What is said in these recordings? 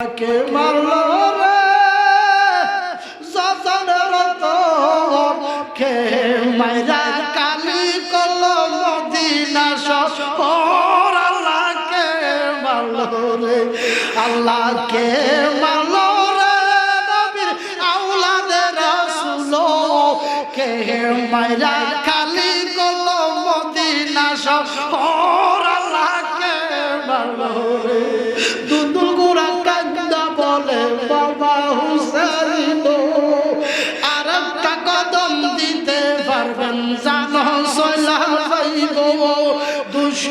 কে মারলো রে। সজনের তো কে মাইরা কালি কল মদিনা শহর আল্লাহ কে মারলো রে। আল্লাহ কে মারলো রে নবীর আউলাদের রাসূল কে মাইরা কালি কল মদিনা শহর আল্লাহ কে মারলো রে।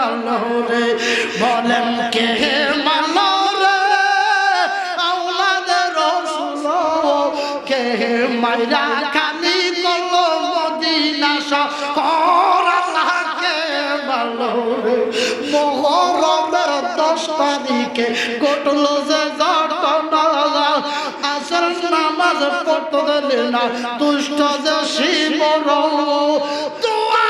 মাল্লাহ রে? বলেন কে মাল্লাহ রে? আউলাদে রসুল, কে মাইরা কালি গল মদিনা রে। দশ তারিখে যে ঘটনা। আসল নামাজ পড়তে দিলে না যে শিবর। দোয়া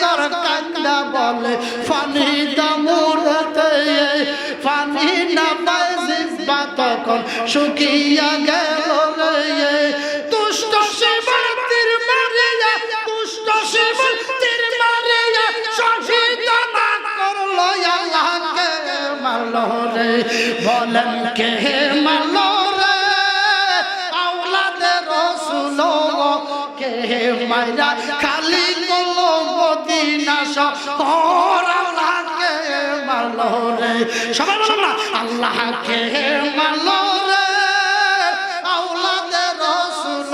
সর কান্দা বলে, ফানি দামুরতে ফানি না শুকিয়া গেল রে। দুষ্ট শিবর তীর মারিয়া দুষ্ট শিবর তীর শহীদ না আল্লাহকে মারলো রে। বলেন কে মারলো রে? আওলাদে রসুল কে মাইরা খালি মদিনা শহর আল্লাহকে মারলো রে। সবাই বলো না আল্লাহকে মারলো রে। আওলাদে রসুল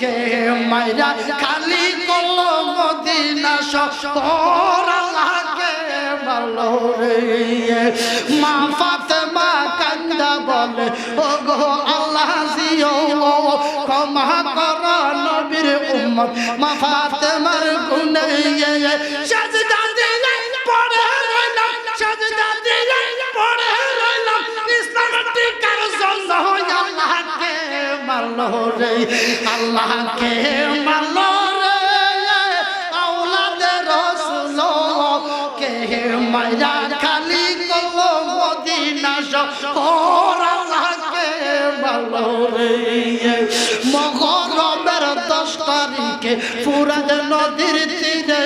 কে মাইরা খালি কল মদিনা শহর আল্লাহকে মারলো রে। মা ফাতেমা কান্দা বলে ও গো উম্মত মা ফাতেমার গুনে সাজদা দিলে পড়ে রইলাম, সাজদা দিলে পড়ে রইলাম। ইসলামের টিকার জন্য আল্লাহকে মারলো রে, আল্লাহকে মারলো মাইরা খালি কল মদিনা শহর আল্লাহকে ভালো রে। মগরবের দশ তারিখে ফুরাদ নদীর তীরে?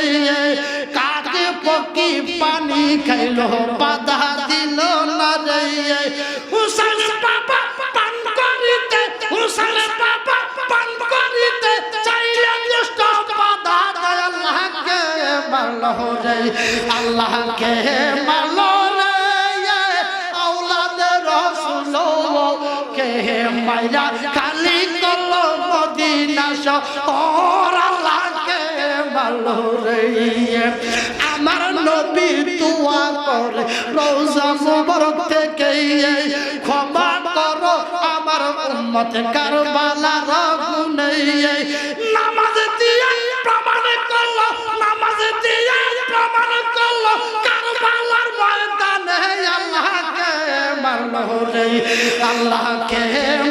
কাকে পকি পানি খাইলো? বাধা দিল না রে। হুসাইন বাবা পান করিতে হুসাইন বাবা পান করিতে চাইলেন দুষ্ট বাধা দেয় আল্লাহকে মারলো রে। আল্লাহকে মারলো মাইরা খালি কল মদিনা শহর মারলো রে আমার নবী দোয়া করে, রোজা মুবারক থেকে ক্ষমা করো, আমার উম্মত কারবালার গুনে নামাজ দিয়ে প্রমাণ করল, নামাজ দিয়ে প্রমাণ করল, কারবালার ময়দানে আল্লাহকে মারলো রে, আল্লাহকে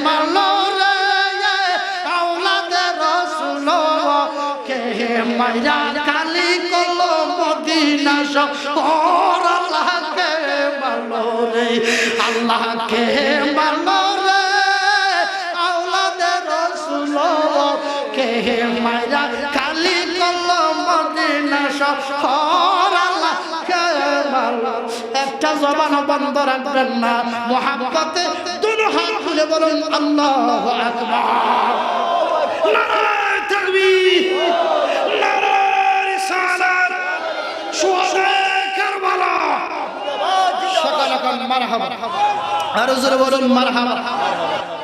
মারলো। মাইরা কালি কলো মদিনা শহর আল্লাহকে মারলো রে, আল্লাহকে মারলো রে আওলাদে রসুল কে মাইরা শহর আল্লাহ একটা জবান বন্ধ রাখবেন না মোহাম্মতে দুনো হাত খুলে বলুন, আল্লাহ আকবার নারায় রিসালাত শুহাদায়ে কারবালা সকল মারহাবা। আর জোরে বলুন মারহাবা।